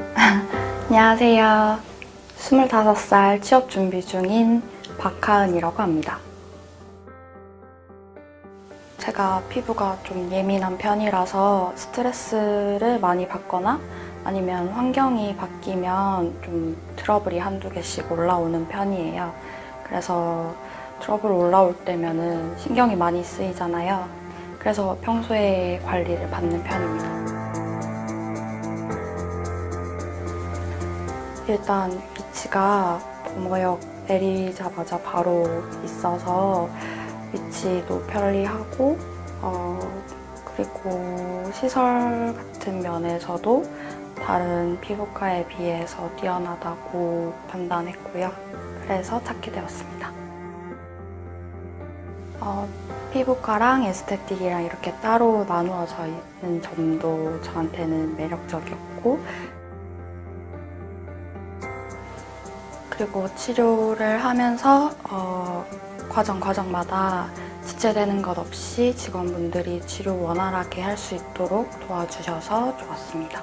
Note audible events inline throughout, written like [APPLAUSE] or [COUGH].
[LAUGHS] 안녕하세요. 25살 취업 준비 중인 박하은이라고 합니다. 제가 피부가 좀 예민한 편이라서 스트레스를 많이 받거나 아니면 환경이 바뀌면 좀 트러블이 한두 개씩 올라오는 편이에요. 그래서 트러블 올라올 때면은 신경이 많이 쓰이잖아요. 그래서 평소에 관리를 받는 편입니다. 일단 위치가 범어역 내리자마자 바로 있어서 위치도 편리하고 어, 그리고 시설 같은 면에서도 다른 피부과에 비해서 뛰어나다고 판단했고요. 그래서 찾게 되었습니다. 어, 피부과랑 에스테틱이랑 이렇게 따로 나누어져 있는 점도 저한테는 매력적이었고 그리고 치료를 하면서 어, 과정 과정마다 지체되는 것 없이 직원분들이 치료 원활하게 할 수 있도록 도와주셔서 좋았습니다.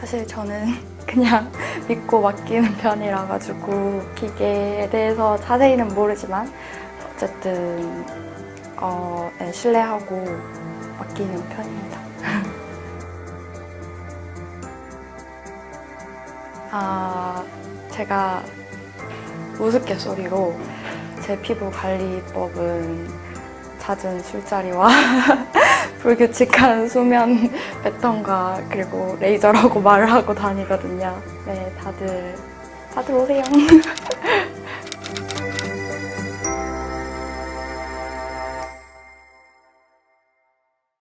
사실 저는 [LAUGHS] 그냥 믿고 맡기는 편이라 가지고 기계에 대해서 자세히는 모르지만 어쨌든 어, 네, 신뢰하고 맡기는 편입니다. [LAUGHS] 아, 제가 우스갯소리로 제 피부 관리법은 잦은 술자리와 [LAUGHS] 불규칙한 수면 패턴과 그리고 레이저라고 [LAUGHS] 말을 하고 다니거든요. 네, 다들 다들 오세요. [LAUGHS]